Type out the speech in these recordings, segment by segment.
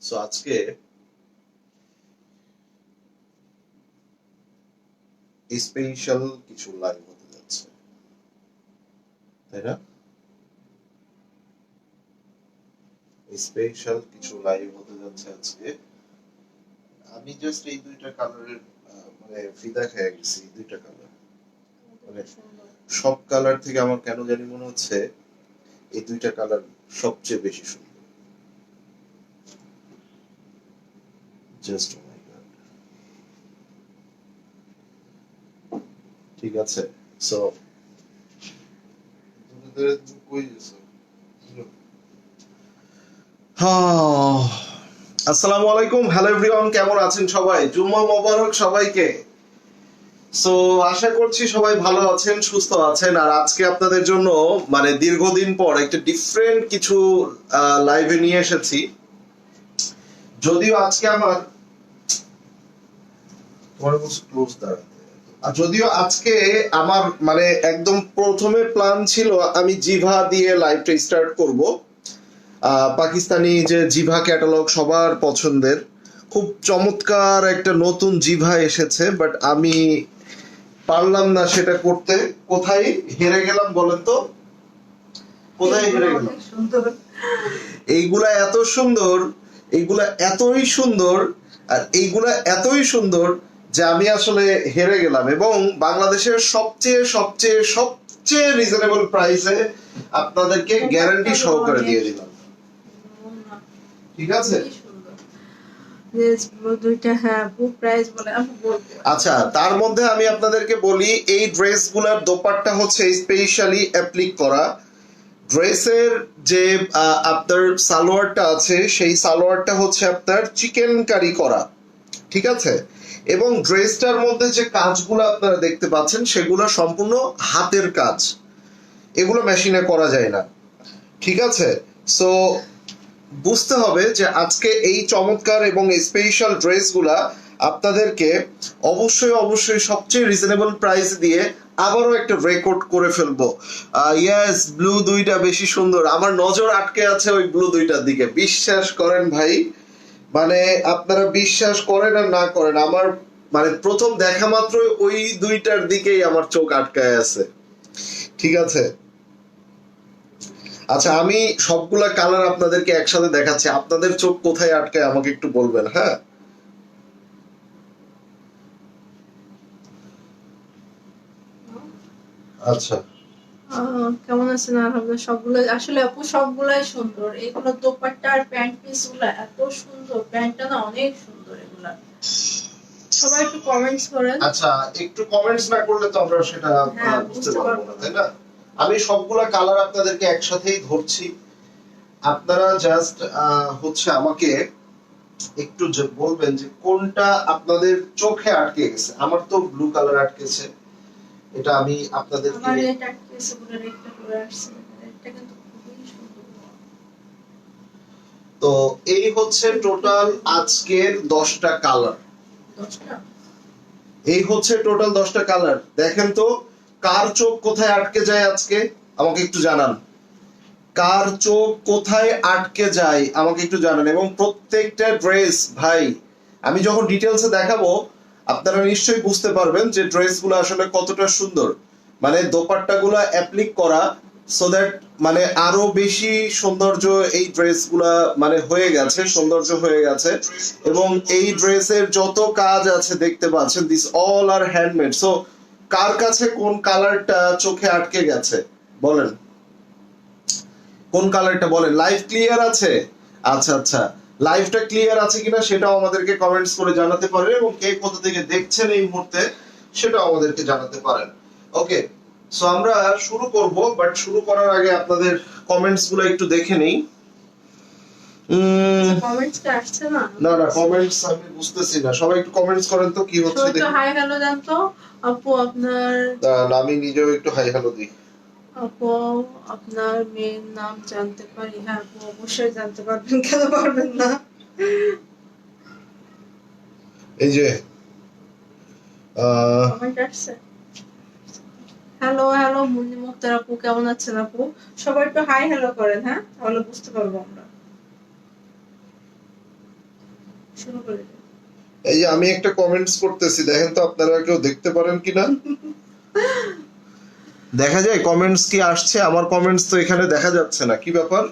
So আজকে special কিছু live হতে যাচ্ছে। তাই না? স্পেশাল কিছু লাইভ হতে যাচ্ছে আজকে। আমি জাস্ট এই দুইটা কালারের মানে ফিদা খেয়ে গেছি দুইটা কালার মানে সব কালার থেকে আমার কেন জানি মনে হচ্ছে এই দুইটা কালার সবচেয়ে বেশি সুন্দর। জাস্ট ঠিক আছে সো আসসালামু আলাইকুম। হ্যালো এভরিওয়ান কেমন আছেন সবাই? জুম্মা মোবারক সবাইকে। সো আশা করছি সবাই ভালো আছেন, সুস্থ আছেন, আর আজকে আপনাদের জন্য মানে দীর্ঘদিন পর একটা ডিফারেন্ট কিছু লাইভে নিয়ে এসেছি। যদিও আজকে আমার তোমার যদিও আজকে আমার মানে একদম প্রথমে প্ল্যান ছিল, আমি জিভা দিয়ে লাইভটা স্টার্ট করব। পাকিস্তানি যে জিভা ক্যাটালগ সবার পছন্দের, খুব চমৎকার একটা নতুন জিভা এসেছে বাট আমি পারলাম না সেটা করতে কোথায় হেরে গেলাম বলেন তো? কোথায় হেরে গেলাম? এইগুলা এত সুন্দর এইগুলা এতই সুন্দর আর এইগুলা এতই সুন্দর যে আমি আসলে হেরে গেলাম। এবং বাংলাদেশের সবচেয়ে সবচেয়ে সবচেয়ে রিজনেবল প্রাইসে আপনাদেরকে গ্যারান্টি সহকারে দিয়ে দিলাম। ঠিক আছে? আচ্ছা তার মধ্যে আমি আপনাদেরকে বলি, এই ড্রেসগুলোর দোপাট্টা হচ্ছে স্পেশালি অ্যাপ্লিক করা। ড্রেসের যে আপনার সালোয়ারটা আছে, সেই সালোয়ারটা হচ্ছে আপনার চিকেন কারি। করা ঠিক আছে? এবং ড্রেসটার মধ্যে যে কাজগুলো আপনারা দেখতে পাচ্ছেন, সেগুলো সম্পূর্ণ হাতের কাজ। এগুলো মেশিনে করা যায় না। ঠিক আছে? সো বুঝতে হবে যে আজকে এই চমৎকার এবং স্পেশাল ড্রেসগুলা আপনাদেরকে অবশ্যই অবশ্যই সবচেয়ে রিজনেবল প্রাইস দিয়ে আবারও একটা রেকর্ড করে ফেলব। ইয়েস ব্লু দুইটা বেশি সুন্দর। আমার নজর আটকে আছে ওই ব্লু দুইটার দিকে। বিশ্বাস করেন ভাই মানে আপনারা বিশ্বাস করেন আর না করেন, আমার মানে প্রথম দেখা মাত্র ওই দুইটার দিকেই আমার চোখ আটকায় আছে। ঠিক আছে? আচ্ছা আমি সবগুলা কালার আপনাদেরকে একসাথে দেখাচ্ছি। আপনাদের চোখ কোথায় আটকায় আমাকে একটু বলবেন হ্যাঁ? আচ্ছা। কেমন আছেন আলহামদুলিল্লাহ? সবগুলো আসলে আপু সবগুলাই সুন্দর। এগুলো দোপাট্টা আর প্যান্ট পিসগুলা এত সুন্দর। প্যান্টটা না অনেক সুন্দর এগুলা। সবাই একটু কমেন্টস করেন। আচ্ছা একটু কমেন্টস না করলে তো আমরা সেটা হ্যাঁ, বুঝতে পারব না তাই না? আমি সবগুলা কালার আপনাদেরকে একসাথেই ধরছি। আপনারা জাস্ট হচ্ছে আমাকে একটু বলবেন যে কোনটা আপনাদের চোখে আটকে গেছে। আমার তো ব্লু কালার আটকেছে। এটা আমি সুন্দর। তো এই হচ্ছে টোটাল আজকের দশটা কালার এই হচ্ছে টোটাল দশটা কালার দেখেন তো কার চোখ কোথায় আটকে যায় আজকে? আমাকে একটু জানান। কার চোখ কোথায় আটকে যায়? আমাকে একটু জানান। এবং প্রত্যেকটা ড্রেস, ভাই, আমি যখন ডিটেলসে দেখাবো, আপনারা নিশ্চয়ই বুঝতে পারবেন যে ড্রেসগুলো আসলে কতটা সুন্দর। মানে দোপাট্টাগুলো অ্যাপ্লিক করা সো দ্যাট মানে আরও বেশি সৌন্দর্য এই ড্রেসগুলা মানে হয়ে গেছে, সৌন্দর্য হয়ে গেছে। এবং এই ড্রেসের যত কাজ আছে, দেখতে পাচ্ছেন this all are handmade so কার কাছে কোন কালারটা চোখে আটকে গেছে? বলেন। কোন কালারটা বলেন? লাইভ ক্লিয়ার আছে? আচ্ছা আচ্ছা। লাইভটা ক্লিয়ার আছে কিনা সেটাও আমাদেরকে কমেন্টস করে জানাতে পারেন এবং কে কোথা থেকে দেখছেন এই মুহূর্তে সেটাও আমাদেরকে জানাতে পারেন। ওকে সো আমরা শুরু করব বাট শুরু করার আগে আপনাদের কমেন্টসগুলো একটু দেখে নেই। না? না না কমেন্টস আমি বুঝতেছি না। সবাই একটু কমেন্টস করেন তো কি হচ্ছে দেখি। হাই হ্যালো জান তো। আপু আপনার আমি নিজেও একটু হাই হ্যালো দিই। আপু আপনার মেয়ের নাম জানতে পারি? হ্যাঁ আপু অবশ্যই জানতে পারবেন কেন পারবেন না? এই যে আহ, হ্যালো হ্যালো মুন্নি মুক্তার আপু কেমন আছেন আপু? সবাই একটু হাই হ্যালো করেন হ্যাঁ? তাহলে বুঝতে পারব আমরা। এই যে আমি একটা কমেন্টস করতেছি, দেখেন তো আপনারা কেউ দেখতে পারেন কিনা? দেখা যায় কমেন্টস কি আসছে? আমার কমেন্টস তো এখানে দেখা যাচ্ছে না। কি ব্যাপার?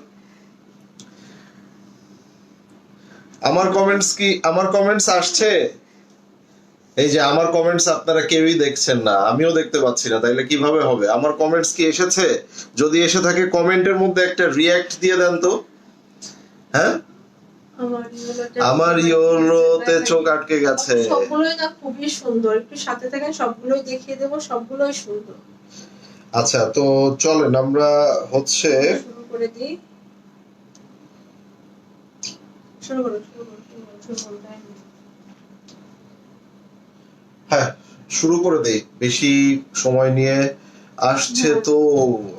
আমার কমেন্টস কি, আমার কমেন্টস আসছে? এই যে আমার কমেন্টস আপনারা কেউই দেখছেন না। আমিও দেখতে পাচ্ছি না, তাইলে কীভাবে হবে? আমার কমেন্টস কি এসেছে? যদি এসে থাকে কমেন্টের মধ্যে একটা রিয়্যাক্ট দিয়ে দেন তো। হ্যাঁ? আমার ইয়েলোতে চোখ আটকে গেছে। সবগুলোই না খুবই সুন্দর। একটু সাথে থাকেন সবগুলোই দেখিয়ে দেবো সবগুলোই সুন্দর। আচ্ছা তো চলেন আমরা হচ্ছে শুরু করে দিই। শুরু করো শুরু করো শুরু করো, শুরু করো time নেই। হ্যাঁ শুরু করে দেই বেশি সময় নিয়ে। আসছে তো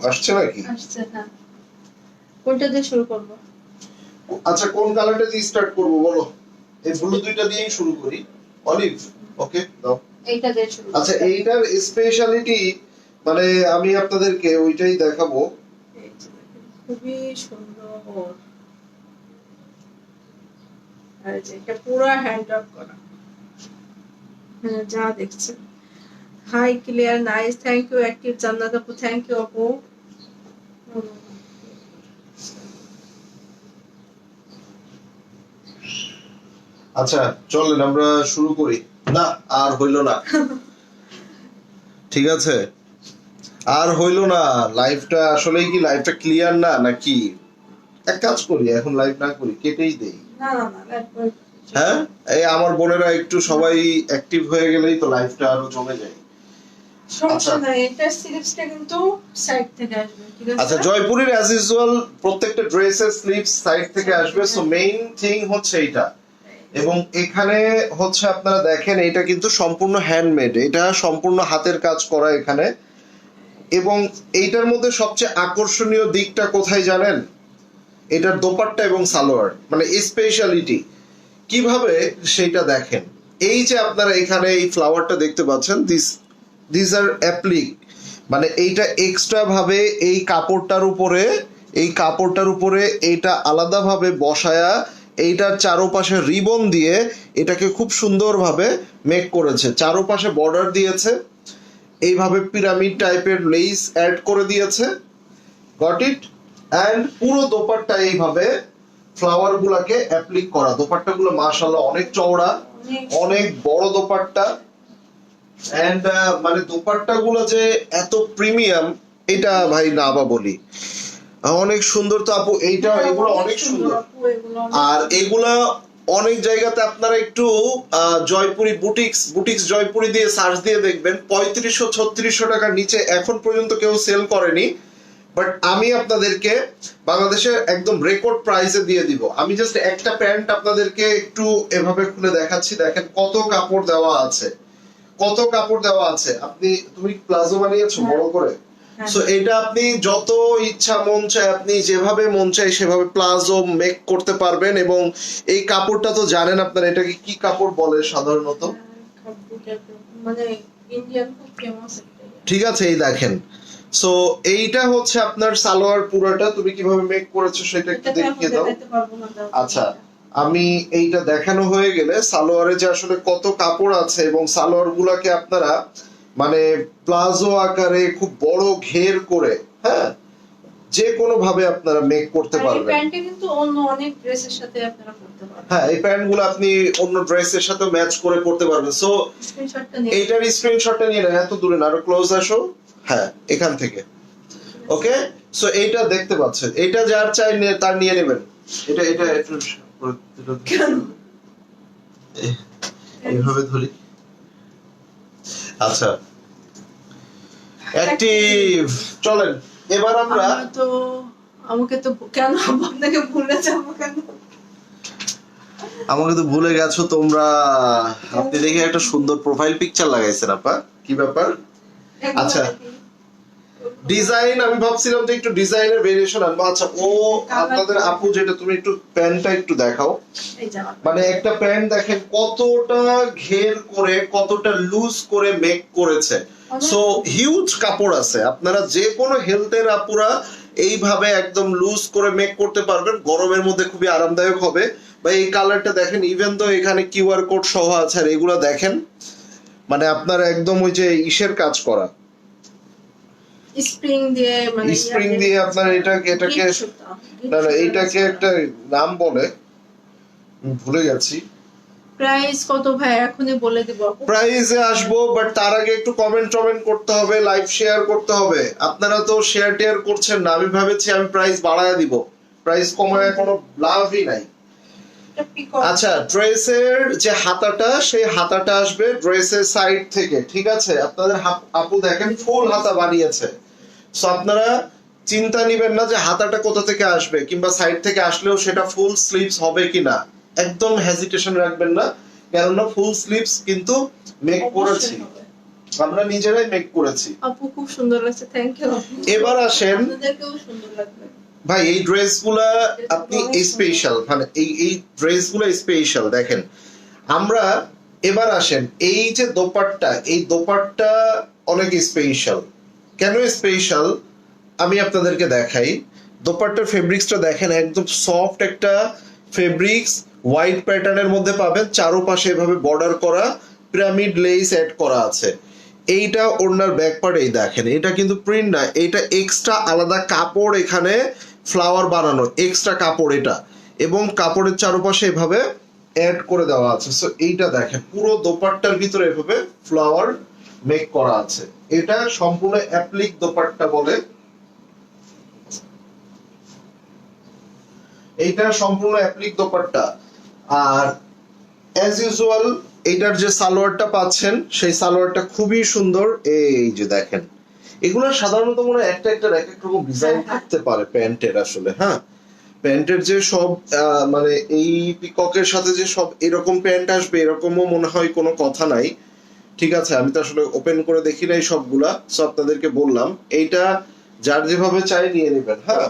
আসছে নাকি? আসছে হ্যাঁ কোনটা দিয়ে শুরু করব? আচ্ছা কোন কালারটা দিয়ে স্টার্ট করব বলো? এই ব্লু দুইটা দিয়েই শুরু করি। অলিভ ওকে দাও। এইটা দিয়ে শুরু আচ্ছা এইটার স্পেশালিটি মানে আমি আপনাদেরকে ওইটাই দেখাবো। খুবই সুন্দর। আর এটা পুরো হ্যান্ড ওয়ার্ক করা। হ্যাঁ যা দেখছেন। High clear nice thank you active Jannat আপু থ্যাংক ইউ আপু। আচ্ছা চলেন আমরা শুরু করি। না আর হইল না। ঠিক আছে? আর হইল না। লাইফটা আসলেই কি লাইফটা ক্লিয়ার না নাকি? এক কাজ করি এখন লাইভ না করি কেটেই দেই। না না না হ্যাঁ? এই আমার বোনেরা একটু সবাই অ্যাক্টিভ হয়ে গেলেই তো লাইফটা আরও জমে যায়। আচ্ছা। এটা আচ্ছা জয়পুরের অ্যাজ ইউজুয়াল প্রত্যেকটা ড্রেসের স্লিভস সাইড থেকে আসবে সো মেইন থিং হচ্ছে এইটা। এবং এখানে হচ্ছে আপনারা দেখেন এটা কিন্তু সম্পূর্ণ হ্যান্ডমেড এটা সম্পূর্ণ হাতের কাজ করা এখানে। এবং এইটার মধ্যে সবচেয়ে আকর্ষণীয় দিকটা কোথায় জানেন? এটার দোপাট্টা এবং সালোয়ার মানে স্পেশালিটি কীভাবে সেইটা দেখেন? এই যে আপনারা এখানে এই ফ্লাওয়ারটা দেখতে পাচ্ছেন দিস দিস আর অ্যাপ্লিক মানে এইটা এক্সট্রা ভাবে এই কাপড়টার উপরে, এই কাপড়টার উপরে এইটা আলাদাভাবে বসায়া এইটার চারোপাশে রিবন দিয়ে এটাকে খুব সুন্দরভাবে মেক করেছে। চারোপাশে বর্ডার দিয়েছে। এইভাবে পিরামিড টাইপের লেস অ্যাড করে দিয়েছে। গট ইট অ্যান্ড পুরো দোপাট্টা এইভাবে ফ্লাওয়ার গুলাকে অ্যাপ্লিক করা। দোপাট্টা গুলো মাশাল্লাহ অনেক চওড়া, অনেক বড় দোপাট্টা। অ্যান্ড মানে দোপাট্টা গুলো যে এত প্রিমিয়াম এটা ভাই না বা বলি। অনেক সুন্দর তো আপু এইটা এগুলো অনেক সুন্দর আর এগুলা অনেক জায়গাতে আপনারা একটু জয়পুরি বুটিক্স বুটিক্স জয়পুরি দিয়ে সার্চ দিয়ে দেখবেন। পঁয়ত্রিশশো ছত্রিশশো টাকার নিচে এখন পর্যন্ত কেউ সেল করেনি। বাট আমি আপনাদেরকে বাংলাদেশের একদম রেকর্ড প্রাইসে দিয়ে দিব। আমি জাস্ট একটা প্যান্ট আপনাদেরকে একটু এভাবে খুলে দেখাচ্ছি। দেখেন কত কাপড় দেওয়া আছে। কত কাপড় দেওয়া আছে। আপনি তুমি প্লাজো বানিয়েছো বড় করে? হ্যাঁ। সো এটা আপনি যত ইচ্ছা মন চায় আপনি যেভাবে মন চায় সেভাবে প্লাজো মেক করতে পারবেন এবং এই কাপড়টা তো জানেন আপনারা এটাকে কি কাপড় বলে সাধারণত মানে ইয়ে। ঠিক আছে এই দেখেন সো এইটা হচ্ছে আপনার সালোয়ার পুরোটা তুমি কীভাবে মেক করেছ সেটা একটু দেখিয়ে দাও। আচ্ছা আমি এইটা দেখানো হয়ে গেলে সালোয়ারে যে আসলে কত কাপড় আছে এবং সালোয়ার গুলাকে আপনারা মানে প্লাজো আকারে খুব বড় ঘের করে হ্যাঁ? যে কোনো ভাবে আপনারা মেক করতে পারবেন। প্যান্টটা কিন্তু অন্য অনেক ড্রেসের সাথে আপনারা করতে পারবেন। হ্যাঁ এই প্যান্টগুলো আপনি অন্য ড্রেসের সাথে ম্যাচ করে পড়তে পারবেন। সো এইটার স্ক্রিনশটটা নিয়ে নেন এত দূরে না। আরও ক্লোজ আসো। হ্যাঁ এখান থেকে। ওকে সো এইটা দেখতে পাচ্ছেন। এটা যার চাই তার নিয়ে নেবেন। এটা এটা একটু এইভাবে ধরি। আচ্ছা অ্যাক্টিভ চলেন এবার আমরা তো আমাকে তো কেন আপনাকে ভুলে যাব কেন? আমাকে তো ভুলে গেছো তোমরা। আপনি দেখে একটা সুন্দর প্রোফাইল পিকচার লাগাইছেন আপা। কি ব্যাপার? আচ্ছা। ডিজাইন আমি ভাবছিলাম যে একটু ডিজাইনের ভেরিয়েশন আনব। আচ্ছা ও আপনাদের আপু যেটা তুমি একটু প্যান্টটা একটু দেখাও। মানে একটা প্যান্ট দেখেন কতটা ঘের করে কতটা লুজ করে মেক করেছে। সো হিউজ কাপড় আছে। আপনারা যে কোনো হেলথের আপুরা এইভাবে একদম লুজ করে মেক করতে পারবেন। গরমের মধ্যে খুবই আরামদায়ক হবে। বা এই কালারটা দেখেন ইভেন তো এখানে কিউআর কোড সহ আছে আর এগুলো দেখেন মানে আপনার একদম ওই যে ইসের কাজ করা। স্প্রিং দিয়ে মানে স্প্রিং দিয়ে আপনার এটা এটাকে না না আছে। একটা নাম বলে। ভুলে গেছি। প্রাইস কত ভাই? এখনই বলে দিব। আপু। প্রাইজে আসব বাট তার আগে একটু কমেন্ট টমেন্ট করতে হবে লাইভ শেয়ার করতে হবে। আপনারা তো শেয়ার টেয়ার করছেন না আমি ভেবেছি আমি প্রাইস বাড়ায় দিব। প্রাইস কমায় কোনো লাভই নাই। আচ্ছা ড্রেসের যে হাতাটা সেই হাতাটা আসবে ড্রেসের সাইড থেকে ঠিক আছে? আপনাদের আপু দেখেন ফুল হাতা বানিয়েছে। সো আপনারা চিন্তা নিবেন না যে হাতাটা কোথা থেকে আসবে কিংবা সাইড থেকে আসলেও সেটা ফুল স্লিভস হবে কিনা। একদম হেজিটেশন রাখবেন না কেননা ফুল স্লিভস কিন্তু মেক করেছি। আমরা নিজেরাই মেক করেছি। আপু খুব সুন্দর লাগছে থ্যাংক ইউ এবার আসেন আপনাদেরকেও সুন্দর লাগবে। ভাই, এই ড্রেসগুলা আপনি স্পেশাল মানে এই এই ড্রেসগুলো স্পেশাল দেখেন। আমরা এবার আসেন, এই যে দোপাট্টা, এই দোপাট্টা অনেক স্পেশাল কেন স্পেশাল আমি আপনাদেরকে দেখাই। দোপাট্টার ফেব্রিক্সটা দেখেন, একদম সফট একটা ফেব্রিক্স হোয়াইট প্যাটার্নের মধ্যে পাবেন, চারোপাশে এভাবে বর্ডার করা পিরামিড লেস অ্যাড করা আছে। এইটা ওনার ব্যাক পার্ট এই দেখেন, এটা কিন্তু প্রিন্ট না, এটা এক্সট্রা আলাদা কাপড় এখানে ফ্লাওয়ার বানানো এক্সট্রা কাপড় এটা। এবং কাপড়ের চারপাশে এভাবে অ্যাড করে দেওয়া আছে। সো এইটা দেখেন, পুরো দোপাট্টার ভিতরে এভাবে ফ্লাওয়ার মেক করা আছে। এটা সম্পূর্ণ অ্যাপ্লিক দোপাট্টা বলে। এইটা সম্পূর্ণ অ্যাপ্লিক দোপাট্টা। আর অ্যাজ ইউজুয়াল এইটার যে সালোয়ারটা পাচ্ছেন, সেই সালোয়ারটা খুবই সুন্দর। এই যে দেখেন এগুলো সাধারণত মনে একটা একটা এক এক রকম ডিজাইন থাকতে পারে প্যান্টের আসলে হ্যাঁ? প্যান্টের যে সব মানে এই পিককের সাথে যে সব এরকম প্যান্ট আসবে এরকমও মনে হয় কোনো কথা নাই। ঠিক আছে আমি তো আসলে ওপেন করে দেখি নাই সবগুলা সব তাদেরকে বললাম। এইটা যার যেভাবে চাই নিয়ে নেবেন হ্যাঁ?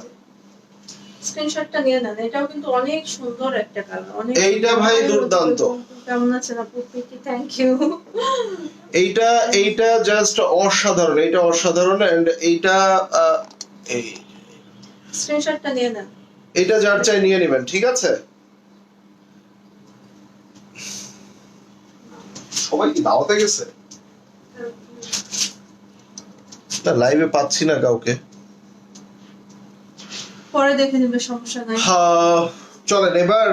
স্ক্রিনশটটা নিয়ে নেন এটাও কিন্তু অনেক সুন্দর একটা কালার অনেক এইটা ভাই দুর্দান্ত। কেমন আছেন আপু? প্রীতি থ্যাংক ইউ এইটা এইটা জাস্ট অসাধারণ এইটা অসাধারণ এন্ড এইটা এই স্ক্রিনশটটা নিয়ে নেন। এটা যার চাই নিয়ে নেবেন ঠিক আছে? সবাই কি দাওয়াতে গেছে? লাইভে পাচ্ছি না কাউকে। পরে দেখে নেবে সমস্যা নাই। চলেন এবার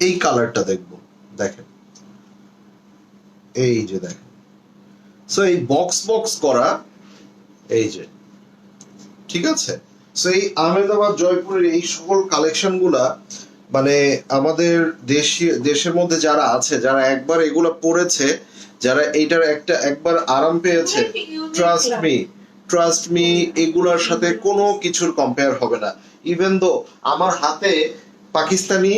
এই কালারটা দেখব দেখেন। এই যে দেখেন। সো এই বক্স বক্স করা এই যে ঠিক আছে? সো এই আহমেদাবাদ জয়পুরের এই সকল কালেকশনগুলা মানে আমাদের দেশি দেশের মধ্যে যারা আছে যারা একবার এগুলা পড়েছে যারা এইটার একটা একবার আরাম পেয়েছে ট্রাস্ট মি ট্রাস্ট মি এগুলোর সাথে কোনো কিছুর কম্পেয়ার হবে না। ইভেন দো আমার হাতে পাকিস্তানি,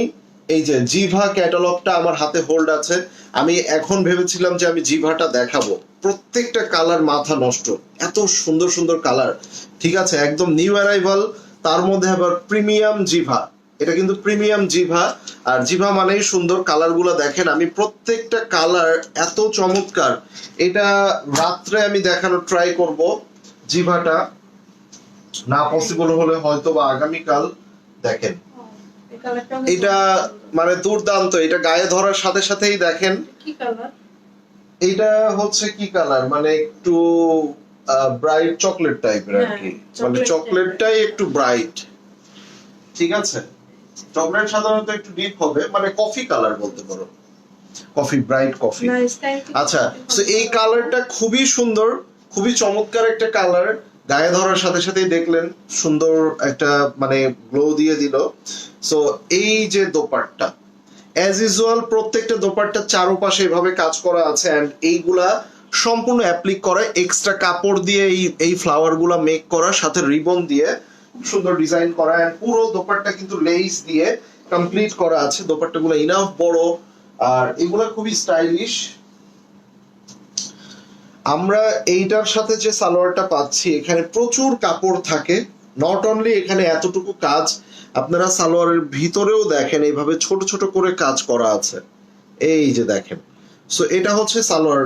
এই যে জিভা ক্যাটালগটা আমার হাতে হোল্ড আছে, আমি এখন ভেবেছিলাম যে আমি জিভাটা দেখাবো। প্রত্যেকটা কালার মাথা নষ্ট। এত সুন্দর সুন্দর কালার ঠিক আছে, একদম নিউ অ্যারাইভাল তার মধ্যে আবার প্রিমিয়াম জিভা। এটা কিন্তু প্রিমিয়াম জিভা, আর জিভা মানেই সুন্দর কালারগুলো দেখেন, আমি প্রত্যেকটা কালার এত চমৎকার। এটা রাত্রে আমি দেখানোর ট্রাই করব। জিভাটা না পসিবল হলে হয়তো বা আগামীকাল দেখেন। এটা মানে দুর্দান্ত এটা গায়ে ধরার সাথে সাথেই দেখেন। এটা হচ্ছে কি কালার মানে একটু ব্রাইট চকলেট টাইপের আর হ্যাঁ, কি। মানে চকলেটটাই একটু ব্রাইট ঠিক আছে? চকলেট সাধারণত একটু ডিপ হবে মানে কফি কালার বলতে পারো। কফি ব্রাইট কফি আচ্ছা তো এই কালারটা খুবই সুন্দর। খুবই চমৎকার একটা কালার গায়ে ধরার সাথে সাথেই দেখলেন সুন্দর একটা মানে গ্লো দিয়ে দিল। সো এই যে দোপাট্টা অ্যাজ ইউজুয়াল প্রত্যেকটা দোপাট্টা চারোপাশে এভাবে কাজ করা আছে অ্যান্ড এইগুলা সম্পূর্ণ অ্যাপ্লিক করা এক্সট্রা কাপড় দিয়ে এই এই ফ্লাওয়ারগুলা মেক করা, সাথে রিবন দিয়ে সুন্দর ডিজাইন করা and পুরো দোপাট্টা কিন্তু লেস দিয়ে কমপ্লিট করা আছে। দোপাট্টাগুলো ইনাফ বড়, আর এগুলা খুবই স্টাইলিশ আমরা এইটার সাথে যে সালোয়ারটা পাচ্ছি, এখানে প্রচুর কাপড় থাকে। নট অনলি এখানে এতটুকু কাজ, আপনারা সালোয়ারের ভিতরেও দেখেন এইভাবে ছোট ছোট করে কাজ করা আছে। এই যে দেখেন। সো এটা হচ্ছে সালোয়ার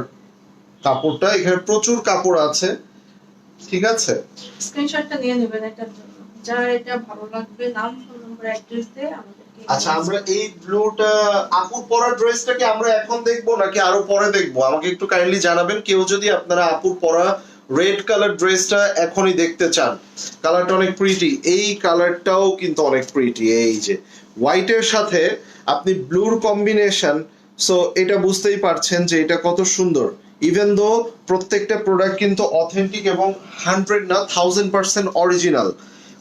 কাপড়টা। এখানে প্রচুর কাপড় আছে। ঠিক আছে? স্ক্রিনশটটা নিয়ে নেবেন এটার জন্য। এটা ভালো লাগবে, নাম ফোন নম্বর অ্যাড্রেস দিয়ে আচ্ছা আমরা এই ব্লুটা, আপুর পরা ড্রেসটাকে আমরা এখন দেখব নাকি আরও পরে দেখব? আমাকে একটু কাইন্ডলি জানাবেন, কেউ যদি আপনারা আপুর পরা রেড কালার ড্রেসটা এখনই দেখতে চান। কালারটা অনেক প্রিটি এই কালারটাও কিন্তু অনেক প্রিটি এই যে। হোয়াইটের সাথে আপনি ব্লুর কম্বিনেশন সো এটা বুঝতেই পারছেন যে এটা কত সুন্দর। ইভেন দো প্রত্যেকটা প্রোডাক্ট কিন্তু অথেন্টিক এবং হান্ড্রেড না থাউজেন্ড পার্সেন্ট অরিজিনাল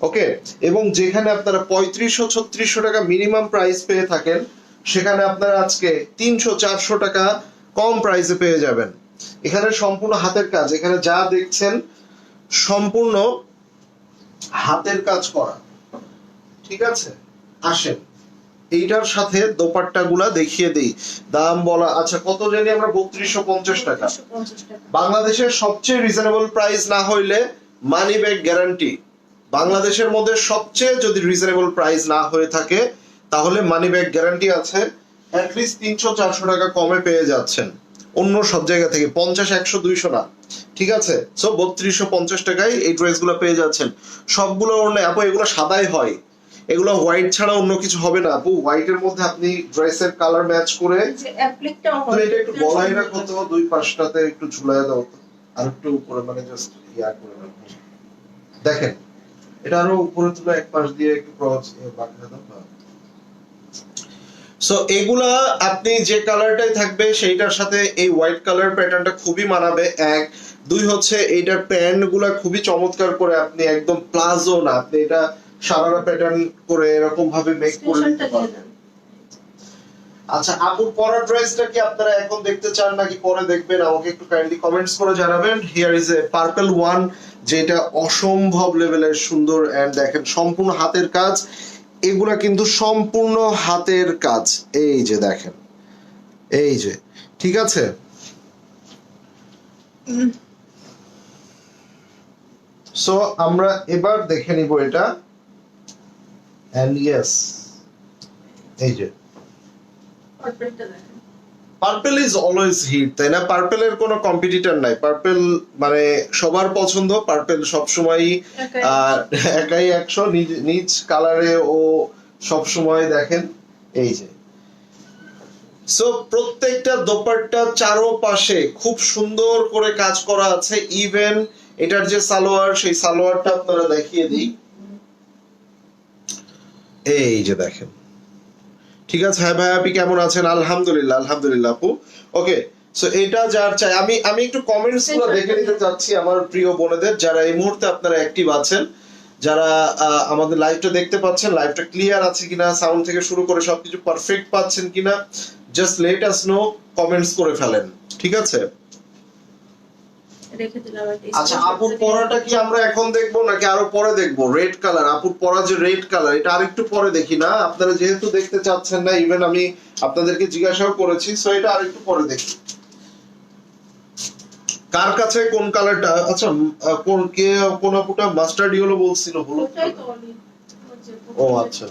ওকে এবং যেখানে আপনারা পঁয়ত্রিশশো ছত্রিশশো টাকা মিনিমাম প্রাইস পেয়ে থাকেন সেখানে আপনারা আজকে তিনশো চারশো টাকা কম প্রাইসে পেয়ে যাবেন। এখানে সম্পূর্ণ হাতের কাজ। এখানে যা দেখছেন সম্পূর্ণ হাতের কাজ করা। ঠিক আছে? আসেন। এইটার সাথে দোপাট্টা গুলা দেখিয়ে দিই। দাম বলা আচ্ছা কত জানি আমরা? বত্রিশশো পঞ্চাশ টাকা। বাংলাদেশের সবচেয়ে রিজনেবল প্রাইস না হইলে মানি ব্যাক গ্যারান্টি বাংলাদেশের মধ্যে সবচেয়ে যদি রিজনেবল প্রাইস না হয়ে থাকে তাহলে মানি ব্যাক গ্যারান্টি আছে অ্যাটলিস্ট তিনশো চারশো টাকা কমে পেয়ে যাচ্ছেন। অন্য সব জায়গা থেকে পঞ্চাশ একশো দুইশো না। ঠিক আছে? সো বত্রিশশো পঞ্চাশ টাকায় এই ড্রেসগুলো পেয়ে যাচ্ছেন। সবগুলো অন্য আপু এগুলো সাদাই হয়। এগুলো হোয়াইট ছাড়া অন্য কিছু হবে না। আপু হোয়াইটের মধ্যে আপনি ড্রেসের কালার ম্যাচ করে এটা একটু গলায় রাখো তো দুই পাশটাতে একটু ঝুলাই দাও তো। আর একটু উপরে মানে জাস্ট ইয়া করে দেখেন এটা আরও উপরে তুলে এক পাশ দিয়ে একটু ক্রস সো এগুলা আপনি যে কালারটাই থাকবে সেইটার সাথে এই হোয়াইট কালার প্যাটার্নটা খুবই মানাবে। এক দুই হচ্ছে এইটার প্যান্টগুলা খুবই চমৎকার করে আপনি একদম প্লাজো না আপনি এটা সারারা প্যাটার্ন করে এরকম ভাবে মেক করে নিতে পারবেন। আচ্ছা আপুর পরা ড্রেসটা কি আপনারা এখন দেখতে চান নাকি পরে দেখবেন? আমাকে একটু কাইন্ডলি কমেন্টস করে জানাবেন। Here is a purple one যেটা অসম্ভব লেভেলের সুন্দর এন্ড দেখেন, সম্পূর্ণ হাতের কাজ। এগুলা কিন্তু সম্পূর্ণ হাতের কাজ। এই যে দেখেন, এই যে, ঠিক আছে? সো আমরা এবার দেখে নিব এটা। এন্ড ইয়েস এই যে। পার্পেল ইজ অলওয়েজ হিট তাই না? পার্পেলের কোনো কম্পিটিটর নাই। পার্পেল মানে সবার পছন্দ পার্পেল সবসময়ই একাই। একশো নিজ কালারে ও সবসময় দেখেন। এই যে। সো প্রত্যেকটা দোপাট্টা চারো পাশে খুব সুন্দর করে কাজ করা আছে। ইভেন এটার যে সালোয়ার সেই সালোয়ারটা আপনারা দেখিয়ে দিই। এই যে দেখেন। ঠিক আছে? হ্যাঁ ভাই আপনি কেমন আছেন? আলহামদুলিল্লাহ আলহামদুলিল্লাহ আপু। ওকে সো এটা যার চাই আমি আমি একটু কমেন্টসগুলো দেখে নিতে চাচ্ছি আমার প্রিয় বোনেদের যারা এই মুহূর্তে আপনারা অ্যাক্টিভ আছেন যারা আমাদের লাইভটা দেখতে পাচ্ছেন লাইভটা ক্লিয়ার আছে কিনা সাউন্ড থেকে শুরু করে সবকিছু পারফেক্ট পাচ্ছেন কিনা just let us know comments করে ফেলেন ঠিক আছে? আচ্ছা আপুর পরাটা কি আমরা এখন দেখব নাকি আরও পরে দেখব? রেড কালার আপুর পরা যে রেড কালার এটা আরেকটু পরে দেখি না? আপনারা যেহেতু দেখতে চাচ্ছেন না ইভেন আমি আপনাদেরকে জিজ্ঞাসাও করেছি সো এটা আরেকটু পরে দেখি। কার কাছে কোন কালারটা আচ্ছা কোন কে কোন আপুটা মাস্টার্ড ইয়েলো বলছিল? হলুদ ও আচ্ছা।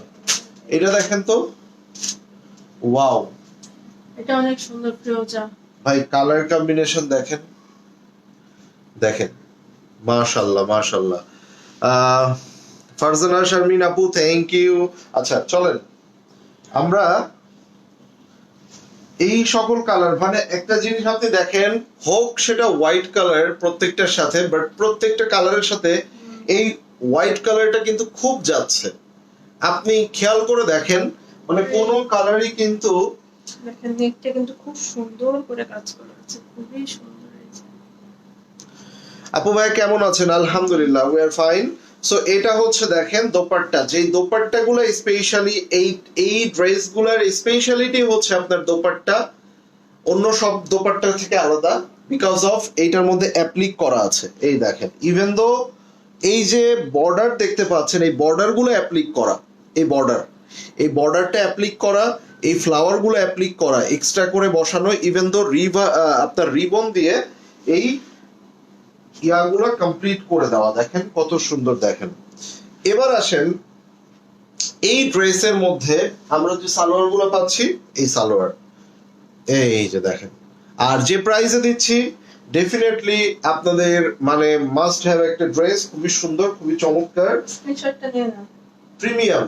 এটা দেখেন তো। ওয়াও এটা অনেক সুন্দর ফিরোজা ভাই কালার কম্বিনেশন দেখেন। দেখেন মাশাল্লাহ মাশাল্লাহ ফারজানা শারমিন আপু থ্যাংক ইউ আচ্ছা চলেন। আমরা এই সকল কালার মানে একটা জিনিস আপনি দেখেন, হোক সেটা হোয়াইট কালার প্রত্যেকটার সাথে বাট প্রত্যেকটা কালারের সাথে এই হোয়াইট কালারটা কিন্তু খুব যাচ্ছে। আপনি খেয়াল করে দেখেন মানে কোন কালারই কিন্তু দেখেন, নেকটা কিন্তু খুব সুন্দর করে কাজ করা আছে খুবই সুন্দর। আপু ভাই, কেমন আছেন? আলহামদুলিল্লাহ উই আর ফাইন সো এটা হচ্ছে দেখেন দোপাট্টা। যেই দোপাট্টা গুলো স্পেশালি এই এই ড্রেসগুলোর স্পেশালিটি হচ্ছে আপনার দোপাট্টা। অন্য সব দোপাট্টা থেকে আলাদা বিকজ অফ এইটার মধ্যে অ্যাপ্লিক করা আছে। এই দেখেন ইভেন দো এই যে বর্ডার দেখতে পাচ্ছেন, এই বর্ডারগুলো অ্যাপ্লিক করা, এই বর্ডার এই বর্ডারটা অ্যাপ্লিক করা, এই ফ্লাওয়ারগুলো অ্যাপ্লিক করা এক্সট্রা করে বসানো ইভেন দো রিভা আপনার রিবন দিয়ে এই ইয়াগুলো কমপ্লিট করে দেওয়া। দেখেন কত সুন্দর দেখেন। এবার আসেন এই ড্রেসের মধ্যে আমরা যে সালোয়ারগুলো পাচ্ছি এই সালোয়ার। এই যে দেখেন। আর যে প্রাইসে দিচ্ছি ডেফিনেটলি আপনাদের মানে মাস্ট হ্যাভ একটা ড্রেস খুবই সুন্দর খুবই চমৎকার। প্রিমিয়াম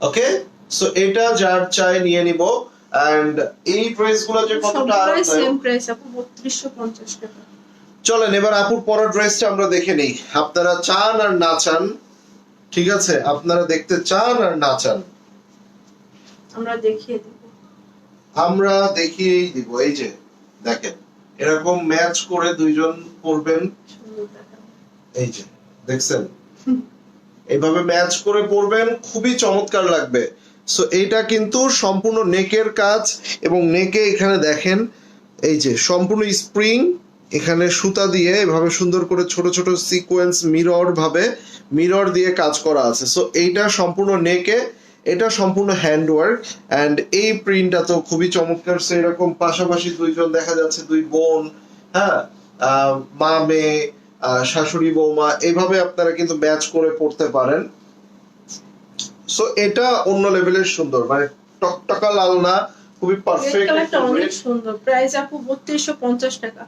ওকে সো এটা যার চাই নিয়ে নিব। এন্ড এই ড্রেসগুলো যে কতটা সেম প্রাইস আপু বত্রিশশো পঞ্চাশ টাকা। চলেন এবার আপুর পরা ড্রেসটা আমরা দেখে নেই। আপনারা চান আর না চান ঠিক আছে? আপনারা দেখতে চান আর না চান। আমরা দেখিয়ে দিব। আমরা দেখিয়েই দিব এই যে দেখেন এরকম ম্যাচ করে দুইজন পরবেন। এই যে দেখছেন? এইভাবে ম্যাচ করে পরবেন খুবই চমৎকার লাগবে। সো এইটা কিন্তু সম্পূর্ণ নেকের কাজ এবং নেকে এখানে দেখেন, এই যে সম্পূর্ণ স্প্রিং, এখানে সুতা দিয়ে এভাবে সুন্দর করে ছোট ছোট সিকোয়েন্স মিরর ভাবে মিরর দিয়ে কাজ করা আছে। সো এইটা সম্পূর্ণ নেকে, এটা সম্পূর্ণ হ্যান্ডওয়ার্ক অ্যান্ড এই প্রিন্টটা তো খুবই চমৎকার। সো এরকম পাশাপাশি দুইজন দেখা যাচ্ছে, দুই বোন হ্যাঁ মা, মেয়ে শাশুড়ি, বৌমা এইভাবে আপনারা কিন্তু ম্যাচ করে পড়তে পারেন। সো এটা অন্য লেভেলের সুন্দর। মানে টকটকা লাল না খুবই পারফেক্ট অনেক সুন্দর। প্রাইস আপু বত্রিশশো পঞ্চাশ টাকা।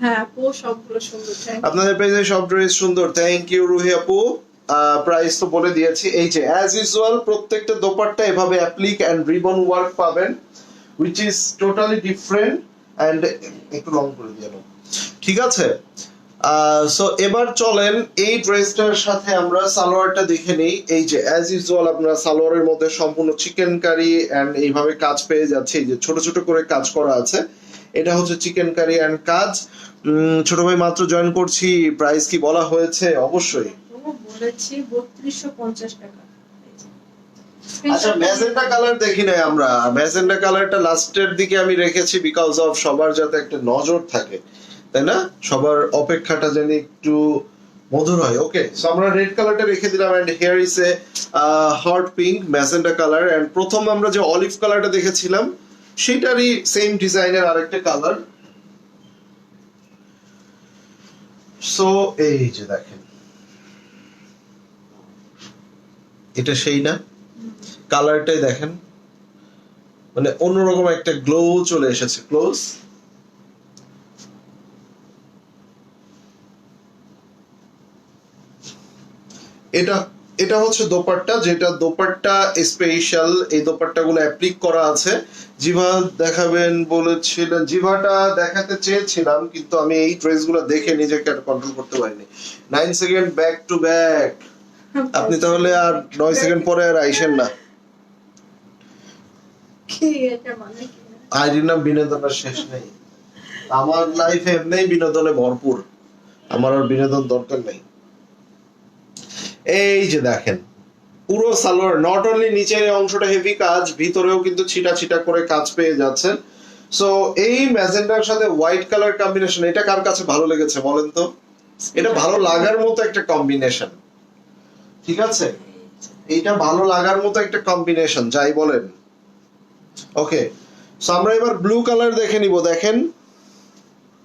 হ্যাঁ আপু সবগুলো সুন্দর আপনাদের পেজে সব ড্রেস সুন্দর। থ্যাংক ইউ রুহি আপু। প্রাইস তো বলে দিয়েছি। এই যে অ্যাজ ইউজুয়াল প্রত্যেকটা দোপাট্টা এভাবে অ্যাপ্লিক এন্ড রিবন ওয়ার্ক পাবেন which is totally different and একটু লং করে দিয়ে ঠিক আছে? সো এবার চলেন এই ড্রেসটার সাথে আমরা সালোয়ারটা দেখে নেই। এই যে অ্যাজ ইউজুয়াল আপনারা সালোয়ারের মধ্যে সম্পূর্ণ চিকেন কারি এন্ড এইভাবে কাজ পেয়ে যাচ্ছে। এই যে ছোট ছোট করে কাজ করা আছে। এটা হচ্ছে চিকেন কারি এন্ড কাজ ছোট ভাই মাত্র জয়েন করছি। প্রাইস কি বলা হয়েছে? অবশ্যই। বলেছি বত্রিশশো পঞ্চাশ টাকা। আচ্ছা ম্যাজেন্টা কালার দেখি নাই আমরা। ম্যাজেন্টা কালারটা লাস্টের দিকে আমি রেখেছি বিকজ অফ সবার যাতে একটা নজর থাকে। তাই না? সবার অপেক্ষাটা যেন একটু মধুর হয়। ওকে সো আমরা রেড কালারটা রেখে দিলাম and here is a hot pink magenta colour and প্রথম আমরা যে অলিভ কালারটা দেখেছিলাম, সেটারই সেম ডিজাইনের আরেকটা কালার সো এই যে দেখেন। এটা সেই না? কালারটাই দেখেন। মানে অন্যরকম একটা গ্লো চলে এসেছে। ক্লোজ এটা এটা হচ্ছে দোপাট্টা যেটা দোপাট্টা স্পেশাল এই দোপাট্টাগুলো অ্যাপ্লিক করা আছে। জিভা দেখাবেন বলেছিলেন জিভাটা দেখাতে চেয়েছিলাম কিন্তু আমি এই ড্রেসগুলো দেখে নিজেকে আর কন্ট্রোল করতে পারিনি। Nine second back to back আপনি তাহলে আর নয় সেকেন্ড পরে আর আইসেন না। কি এটা মানে নাম বিনোদনের শেষ নেই। আমার লাইফে এমনি বিনোদনে ভরপুর। আমার আর বিনোদন দরকার নেই। এই যে দেখেন, পুরো সালোয়ার নট অনলি নিচের অংশটা হেভি কাজ, ভিতরেও কিন্তু ছিটা ছিটা করে কাজ পেয়ে যাচ্ছেন। সো এই ম্যাজেন্ডার সাথে হোয়াইট কালার কম্বিনেশন এটা কার কাছে ভালো লেগেছে বলেন তো? এটা ভালো লাগার মতো একটা কম্বিনেশন ঠিক আছে? এইটা ভালো লাগার মতো একটা কম্বিনেশন যাই বলেন। ওকে সো আমরা এবার ব্লু কালার দেখে নিব, দেখেন।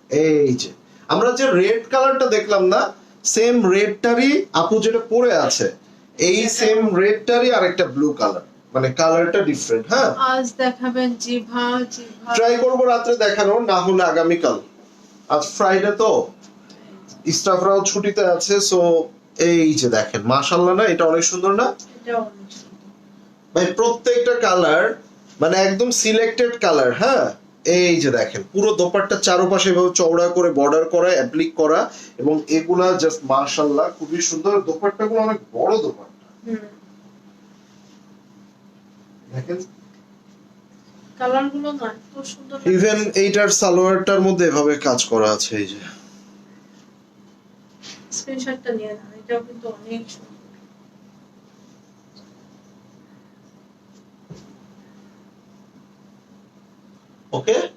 এই যে, আমরা যে রেড কালারটা দেখলাম না সেম রেডটারই আপু যেটা পরে আছে এই সেম রেডটারই আরেকটা ব্লু কালার মানে কালারটা ডিফারেন্ট হ্যাঁ? আজ দেখাবেন জিভা জিভা। ট্রাই করব রাত্রে দেখানো না হলে আগামীকাল। আজ ফ্রাইডে তো। স্টাফরাও ছুটিতে আছে সো এই যে দেখেন মাশাল্লাহ না এটা অনেক সুন্দর না? এটা অনেক সুন্দর। ভাই প্রত্যেকটা কালার মানে একদম সিলেক্টেড কালার হ্যাঁ? এই যে দেখেন পুরো দোপাট্টা চারপাশে এভাবে চওড়া করে বর্ডার করা অ্যাপ্লিক করা এবং এগুলা জাস্ট মার্শাল্লাহ খুবই সুন্দর। দোপাট্টা গুলো অনেক বড় দোপাট্টা। হুম দেখেন। কালারগুলো না এত সুন্দর ইভেন এইটার সালোয়ারটার মধ্যে এভাবে কাজ করা আছে এই যে। স্ক্রিনশটটা নিয়ে নেন এটাও কিন্তু অনেক সুন্দর। Okay?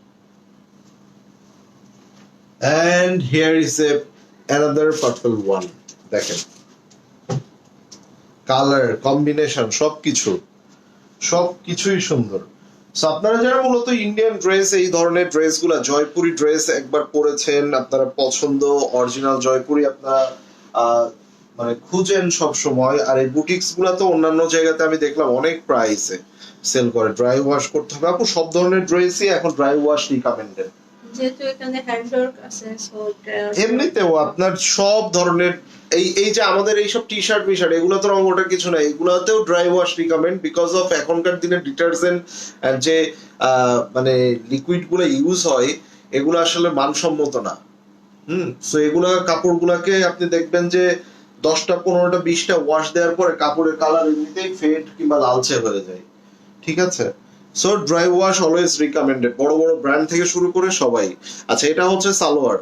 And here is a another purple one. দেখেন। কালার কম্বিনেশন সবকিছু। সবকিছুই সুন্দর। So, আপনারা যারা মূলত ইন্ডিয়ান ড্রেস এই ধরনের ড্রেসগুলো জয়পুরি ড্রেস একবার পরেছেন আপনারা পছন্দ অরিজিনাল জয়পুরি আপনারা মানে খুঁজেন সব সময় আর এই বুটিক্সগুলা তো অন্যান্য জায়গাতে আমি দেখলাম অনেক প্রাইসে সেল করে। ড্রাই ওয়াশ করতে হবে। আপু সব ধরনের ড্রেসই এখন ড্রাই ওয়াশ রিকমেন্ডেড যেহেতু এখানে হ্যান্ডওয়ার্ক আছে এমনিতেও আপনার সব ধরনের এই এই যে আমাদের এই সব টি শার্ট এগুলো তো রং ওটা কিছু নাই। এগুলোতেও dry wash recommend because of এখনকার দিনে ডিটারজেন্ট যে মানে লিকুইডগুলো ইউজ হয় এগুলো আসলে মানসম্মত না। হুম সো এগুলা কাপড়গুলাকে আপনি দেখবেন যে দশটা পনেরোটা বিশটা ওয়াশ দেওয়ার পরে কাপড়ের কালার এমনিতেই ফেড কিংবা লালচে হয়ে যায়। ঠিক আছে? So dry wash always recommended বড় বড় ব্র্যান্ড থেকে শুরু করে সবাই। আচ্ছা এটা হচ্ছে সালোয়ার।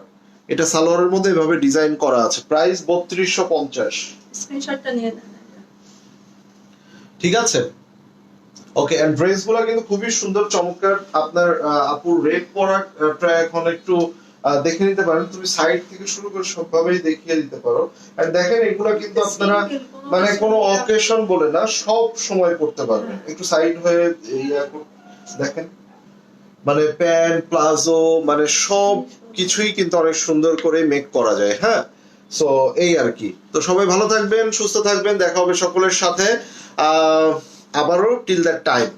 এটা সালোয়ারের মধ্যে এভাবে ডিজাইন করা আছে। প্রাইস বত্রিশশো পঞ্চাশ। স্ক্রিনশটটা নিয়ে ঠিক আছে? ওকে এন্ড ড্রেসগুলা কিন্তু খুবই সুন্দর চমৎকার। আপনার আপুর রেড পরা প্রায় এখন একটু দেখে নিতে পারেন। তুমি সাইড থেকে শুরু করে সবভাবেই দেখিয়ে দিতে পারো। আর দেখেন এগুলা কিন্তু আপনারা মানে কোনো অকেশন বলে না সব সময় করতে পারবেন। একটু সাইড হয়ে ইয়া দেখেন মানে প্যান্ট প্লাজো মানে সব কিছুই কিন্তু অনেক সুন্দর করে মেক করা যায় হ্যাঁ? সো এই আর কি। তো সবাই ভালো থাকবেন সুস্থ থাকবেন দেখা হবে সকলের সাথে। আহ, আবারও টিল দ্যাট টাইম